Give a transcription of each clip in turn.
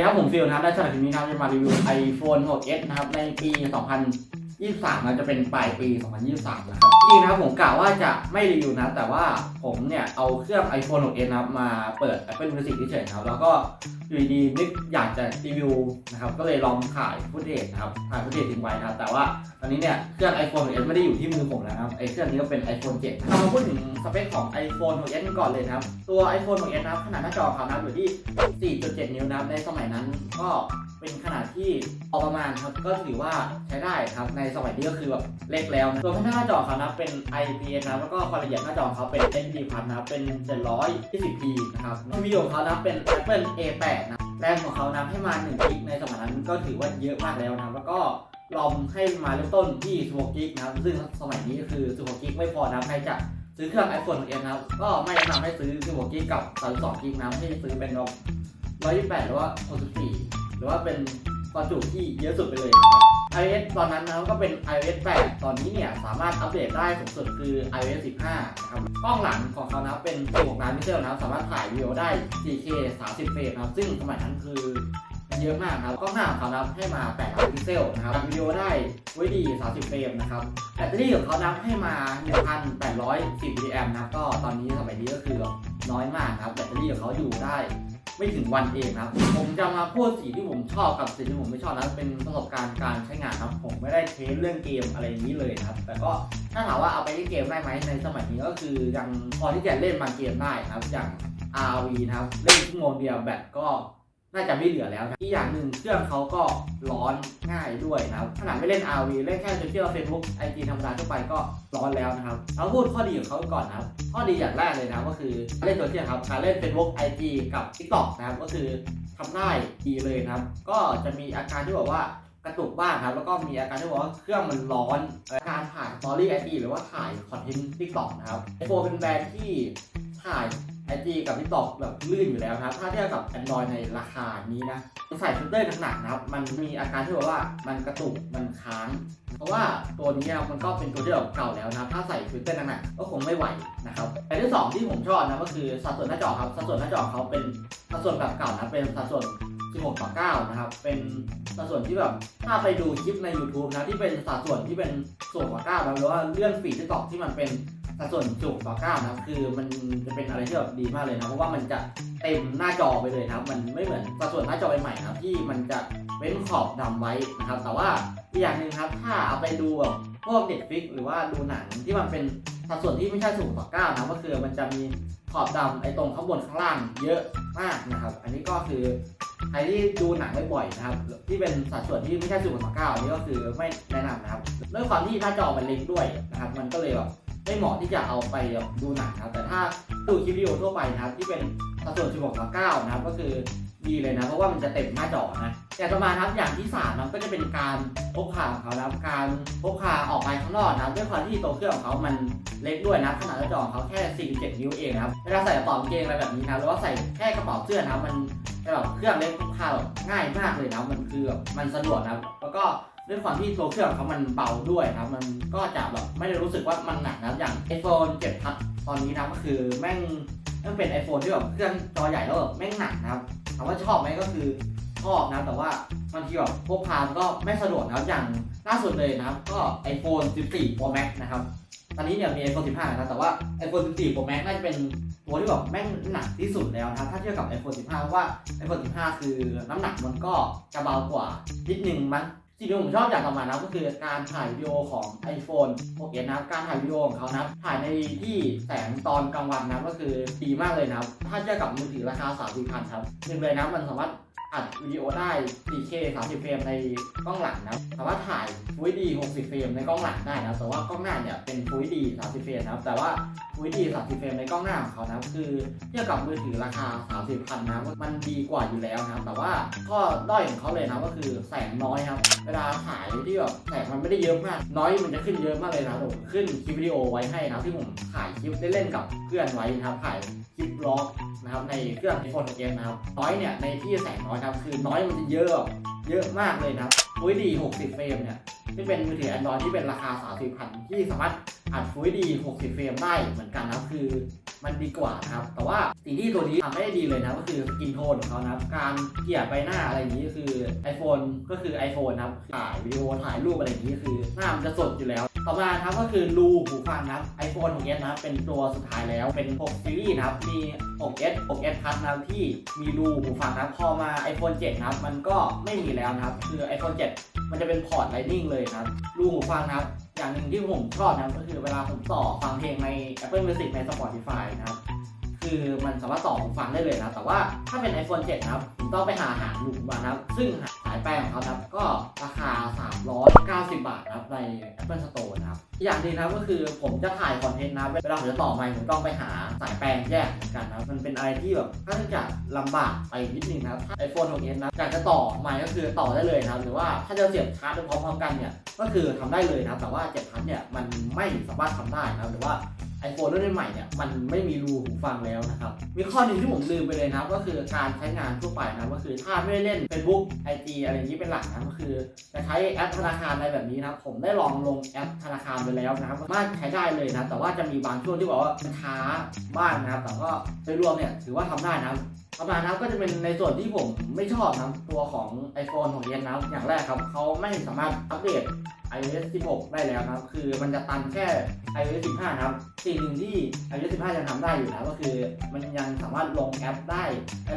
ดีครับผมฟิลนะครับและสำหรับคลิปนี้นะครับจะมารีวิว iPhone 6s นะครับในปี 2000 2023นะจะเป็นปลายปี 2023 นะครับจริงนะครับผมกะว่าจะไม่รีวิวนะ แต่ว่าผมเนี่ย เอาเครื่อง iPhone 6s นะครับมาเปิด Apple Music เฉยๆนะครับ แล้วก็อยู่ดีๆนึกอยากจะรีวิวนะครับ ก็เลยลองถ่ายฟุตเทจนะครับถ่ายฟุตเทจทิ้งไว้นะครับ แต่ว่าตอนนี้เนี่ย เครื่อง iPhone 6s ไม่ได้อยู่ที่มือผมแล้วนะครับไอเครื่องนี้ก็เป็น iPhone 7เรามาพูดถึงสเปคของ iPhone 6s กันก่อนเลยนะครับ ตัว iPhone 6s นะครับขนาดหน้าจอเขานะครับอยู่ที่ 4.7 นิ้วนะครับในสมัยนั้นก็เป็นขนาดที่พอประมาณครับก็ถือว่าใช้ได้ครับในสมัยนี้ก็คือแบบเล็กแล้วนะตัวหน้าจอเขานะเป็น IPS นะแล้วก็ความละเอียดหน้าจอเขาเป็น HD Plus นะครับเป็น 720p นะครับวิดีของเขานะเป็น Apple A8 นะแรมของเขานะให้มา1กิกในสมัยนั้นก็ถือว่าเยอะมากแล้วนะแล้วก็รอมให้มาเริ่มต้นที่16กิกนะครับซึ่งสมัยนี้ก็คือ16กิกไม่พอนะใครจะซื้อเครื่อง iPhone 6s นะครับก็ไม่แนะนำให้ซื้อ16กิกกับ32กิกนะให้ซื้อเป็นรอม128 หรือว่า64หรือว่าเป็น ความจุที่เยอะสุดไปเลยนะครับ iOS ตอนนั้นนะครับก็เป็น iOS 8 ตอนนี้เนี่ยสามารถอัปเดตได้สูงสุดคือ iOS 15 นะครับ กล้องหลังของเขานะเป็น16ล้านพิกเซลนะครับสามารถถ่ายวิดีโอได้ 4K 30 เฟรมนะครับ ซึ่งสมัยนั้นคือเยอะมากครับ กล้องหน้าของเขานะให้มา8ล้านพิกเซลนะครับวิดีโอได้ไว้ดี 30 เฟรมนะครับ แบตเตอรี่ของเขานะให้มา 1,810มิลลิแอมป์นะครับ ก็ตอนนี้สมัยนี้ก็คือน้อยมากครับ แบตเตอรี่ของเขาอยู่ได้ ไม่ถึงวันเองครับ ผมจะมาพูดสีที่ผมชอบกับสีที่ผมไม่ชอบนะเป็นประสบการณ์การใช้งานครับ ผมไม่ได้เทสเรื่องเกมอะไรนี้เลยครับ แต่ก็ถ้าถามว่าเอาไปเล่นเกมได้ไหมในสมัยนี้ก็คือยังพอที่จะเล่นบางเกมได้นะครับ อย่าง RV นะครับ เล่นชั่วโมงเดียวแบตก็ น่าจะไม่เหลือแล้วนะอีกอย่างหนึ่งเครื่องเขาก็ร้อนง่ายด้วยนะครับขนาดไม่เล่น RV เล่นแค่โซเชียลเฟซบุ๊กไอจีธรรมดาทั่วไปก็ร้อนแล้วนะครับเราพูดข้อดีของเขาก่อนนะครับ ข้อดีอย่างแรกเลยนะก็คือเล่นโซเชียลครับการเล่น Facebook IG กับ TikTok นะครับก็คือทำได้ดีเลยนะครับ ก็จะมีอาการที่บอกว่ากระตุกบ้างครับแล้วก็มีอาการที่บอกว่าเครื่องมันร้อนการถ่ายสตอรี่ไอจีหรือว่าถ่ายคอนเทนต์ TikTok นะครับไอโฟเป็นแบรนด์ที่ถ่าย ไอจีกับ TikTok แบบลื่นอยู่แล้วนะครับ ถ้าเทียบกับ Android ในราคานี้นะใส่ฟิลเตอร์หนักๆนะครับ มันมีอาการที่แบอกว่ามันกระตุก มันค้าง เพราะว่าตัวนี้นะครับมันก็เป็นตัวที่แบบเก่าแล้วนะครับ ถ้าใส่ฟิลเตอร์หนักๆก็คงไม่ไหวนะครับแต่ที่สองที่ผมชอบนะก็คือสัดส่วนหน้าจอครับ สัดส่วนหน้าจอเขาเป็นสัดส่วนแบบเก่านะ เป็นสัดส่วน16ต่อ9นะครับ เป็นสัดส่วนที่แบบถ้าไปดูคลิปใน YouTube นะที่เป็นสัดส่วนที่เป็นส่วนต่อ9นะหรือว่าเลื่อนฟีดที่ตอกที่มันเป็น สัดส่วน16ต่อ9นะครับคือมันจะเป็นอะไรที่แบบดีมากเลยนะเพราะว่ามันจะเต็มหน้าจอไปเลยนะครับ มันไม่เหมือนสัดส่วนหน้าจอใหม่ๆนะครับที่มันจะเว้นขอบดำไว้นะครับ แต่ว่าอีกอย่างหนึ่งครับถ้าเอาไปดูแบบพวกเน็ตฟิกหรือว่าดูหนังที่มันเป็นสัดส่วนที่ไม่ใช่สูงต่อเก้านะก็คือมันจะมีขอบดำไอ้ตรงข้างบนข้างล่างเยอะมากนะครับ อันนี้ก็คือใครที่ดูหนังบ่อยๆนะครับ ที่เป็นสัดส่วนที่ไม่ใช่สูงต่อเก้าอันนี้ก็คือไม่แนะนำนะครับด้วยความที่หน้าจอมันเล็กด้วยนะครับ มันก็เลยแบบ ไม่เหมาะที่จะเอาไปดูหนังนะครับแต่ถ้าดูคลิปวิดีโอทั่วไปนะครับที่เป็นสัดส่วน 16ต่อ9นะครับก็คือ ดีเลยนะ เพราะว่ามันจะเต็มหน้าจอนะแต่ต่อมาครับอย่างที่สามนะก็จะเป็นการพกพาของเขานะครับการพกพาออกไปข้างนอกนะด้วยความที่ตัวเครื่องของเขามันเล็กด้วยนะขนาดหน้าจอของเขาแค่ 47 นิ้วเองครับเวลาใส่กระเป๋ากางเกงอะไรแบบนี้นะหรือว่าใส่แค่กระเป๋าเสื้อนะครับมันแบบเครื่องเล็กพกพาแบบง่ายมากเลยนะมันคือแบบมันสะดวกนะแล้วก็ด้วยความที่ตัวเครื่องเขามันเบาด้วยนะครับ มันก็จะแบบไม่ได้รู้สึกว่ามันหนักนะอย่าง iPhone 7 Plus ตอนนี้นะก็คือแม่งแม่งเป็น iPhone ที่แบบเครื่องจอใหญ่แล้วแบบแม่งหนักนะครับามว่าชอบไหมก็คือชอบนะแต่ว่าบางทีแบบพกพาก็ไม่สะดวกนะอย่างล่าสุดเลยนะก็ iPhone 14 Pro Max นะครับตอนนี้เนี่ยมี iPhone 15 นะแต่ว่า iPhone 14 Pro Max น่าจะเป็นตัวที่แบบแม่งหนักที่สุดแล้วนะถ้าเทียบกับ iPhone 15 เพราะว่า iPhone 15 คือน้ำหนักมันก็จะเบากว่านิดนึงมั้ง สิ่งที่ผมชอบอย่างต่อมานะก็คือการถ่ายวิดีโอของ iPhone 6s นะการถ่ายวิดีโอของเขานะถ่ายในที่แสงตอนกลางวันนะก็คือดีมากเลยนะถ้าเทียบกับมือถือราคา30,000ครับหนึ่งเลยนะมันสามารถ อัดวิดีโอได้ 4K 30 เฟรมในกล้องหลังนะครับสามารถถ่าย Full HD 60 เฟรมในกล้องหลังได้นะแต่ว่ากล้องหน้าเนี่ยเป็น Full HD 30 เฟรมนะครับแต่ว่า Full HD 30 เฟรมในกล้องหน้าของเขานะคือเทียบกับมือถือราคา 30พันนะมันดีกว่าอยู่แล้วนะครับแต่ว่าข้อด้อยของเขาเลยนะก็คือแสงน้อยครับเวลาถ่ายที่แบบแสงมันไม่ได้เยอะมาก น้อยมันจะขึ้นเยอะมากเลยนะผมขึ้นคลิปวิดีโอไว้ให้นะที่ผมถ่ายคลิปเล่นๆกับเพื่อนไว้นะครับถ่ายคลิปล็อกนะครับในเครื่อง iPhone 6s นะครับน้อยเนี่ยในที่แสงน้อยนะครับ คือน้อยมันจะเยอะ เยอะมากเลยนะครับ Full HD 60 เฟรมเนี่ย ที่เป็นมือถือ Android ที่เป็นราคา 30พันที่สามารถอัดฟูดี 60 เฟรมได้เหมือนกันนะครับคือมันดีกว่านะครับ แต่ว่าสิ่งที่ตัวนี้ทำไม่ได้ดีเลยนะ ก็คือกินโทนของเขานะครับ การเกลี่ยใบหน้าอะไรอย่างนี้คือ iPhone ก็คือ iPhone นะครับ ถ่ายวิดีโอถ่ายรูปอะไรอย่างนี้คือ หน้ามันจะสดอยู่แล้ว ต่อมาครับก็คือรูหูฟังครับ iPhone 6s นะครับเป็นตัวสุดท้ายแล้วเป็น 6 ซีรีส์นะครับ มี 6s 6s Plus นะครับที่มีรูหูฟังนะครับ พอมา iPhone 7 นะครับ มันก็ไม่มีแล้วนะครับ คือ iPhone 7 มันจะเป็นพอร์ตไลนิ่งเลยครับ รูหูฟังนะครับ อย่างหนึ่งที่ผมชอบนะครับก็คือเวลาผมต่อฟังเพลงใน Apple Music ใน Spotify นะครับ คือมันสามารถต่อหูฟังได้เลยนะ แต่ว่าถ้าเป็น iPhone 7 นะครับผมต้องไปหาหาหลุมมานะครับ ซึ่งสายแปลงของเขาครับก็ราคา 390 บาทนะครับใน Apple Store นะครับอีกอย่างหนึงนะครับก็คือผมจะถ่ายคอนเทนต์นะเวลาผมจะต่อไมค์ผมต้องไปหาสายแปลงแยกกันนะมันเป็นอะไรที่แบบค่อนข้างจะลำบากไปนิดนึงนะครับไอโฟน6 s นะอยากจะต่อไมค์ก็คือต่อได้เลยนะหรือว่าถ้าจะเสียบชาร์จพร้อมๆกันเนี่ยก็คือทำได้เลยนะแต่ว่า7พันเนี่ยมันไม่สามารถทำได้นะหรือว่า iPhone รุ่นใหม่เนี่ยมันไม่มีรูหูฟังแล้วนะครับ มีข้อหนึ่งที่ผมลืมไปเลยนะครับก็คือการใช้งานทั่วไปนะก็คือถ้าไม่ได้เล่น Facebook IG อะไรอย่างนี้เป็นหลักนะก็คือ จะใช้แอปธนาคารอะไรแบบนี้นะครับผมได้ลองลงแอปธนาคารไปแล้วนะครับสามารถใช้ได้เลยนะแต่ว่าจะมีบางช่วงที่บอกว่ามันช้าบ้างนะครับแต่ก็โดยรวมเนี่ยถือว่าทำได้นะครับประมาณนะครับก็จะเป็นในส่วนที่ผมไม่ชอบนะตัวของ iPhone ของเยนนะอย่างแรกครับเขาไม่สามารถอัปเดต iOS 16 ได้แล้วครับ คือมันจะตันแค่ iOS 15 ครับ สิ่งหนึ่งที่ iOS 15 ยังทำได้อยู่นะก็คือ มันยังสามารถลงแอปได้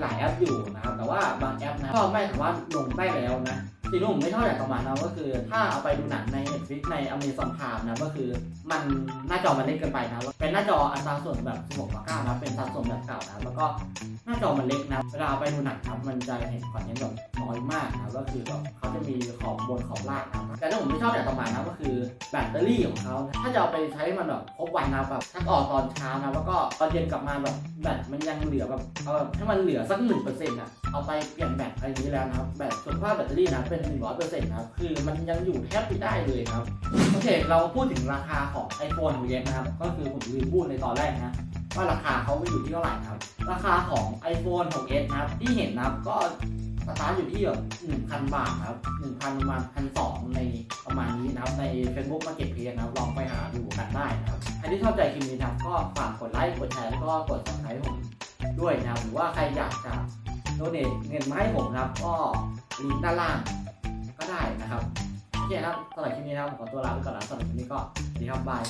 หลายแอปอยู่นะครับ แต่ว่าบางแอปนะก็ไม่สามารถลงได้แล้วนะ สิ่งที่ผมไม่ชอบอย่างประมาณนั้นก็คือ ถ้าเอาไปดูหนังใน Netflix ใน Amazon Prime นะก็คือมันหน้าจอมันเล็กเกินไปนะเป็นหน้าจออัตราส่วนแบบ16ต่อ9นะเป็นสัดส่วนแบบเก่านะแล้วก็หน้าจอมันเล็กนะเวลาไปดูหนังนะครับมันจะเห็นคอนเทนต์แบบน้อยมากนะก็คือแบบเขาจะมีขอบบนขอบล่างนะแต่ที่ผมไม่ชอบอย่างประมาณนั้นก็คือแบตเตอรี่ของเขาถ้าจะเอาไปใช้มันแบบครบวันนะแบบถ้าออกตอนเช้านะแล้วก็ตอนเย็นกลับมาแบบแบตมันยังเหลือแบบเอาแบบให้มันเหลือสักหนึ่งเปอร์เซ็นต์อะ เอาไปเปลี่ยนแบตอะไรอย่างนี้แล้วนะครับ แบตสุขภาพแบตเตอรี่นะเป็นหนึ่งร้อยเปอร์เซ็นต์นะครับ คือมันยังอยู่แทบไม่ได้เลยครับ โอเค เราพูดถึงราคาของ iPhone ของเยนนะครับ ก็คือผมลืมพูดในตอนแรกนะ ว่าราคาเขาไม่อยู่ที่เท่าไหร่นะครับ ราคาของ iPhone 6s นะครับ ที่เห็นนะครับก็สตาร์ทอยู่ที่แบบ1,000 บาทครับ 1,000ประมาณ1,200ในประมาณนี้นะครับ ใน Facebook Marketplace นะครับ ลองไปหาดูกันได้นะครับ ใครที่ชอบใจคลิปนี้นะครับ ก็ฝากกดไลค์ กดแชร์ แล้วก็กด subscribe ผมด้วยนะครับ หรือว่าใครอยากจะ โดเนทเงินมาให้ผมครับ ก็ลิงก์ด้านล่างก็ได้นะครับโอเคครับสำหรับคลิปนี้นะครับผมขอตัวลาไปก่อนแล้วสำหรับคลิปนี้ก็สวัสดีครับบาย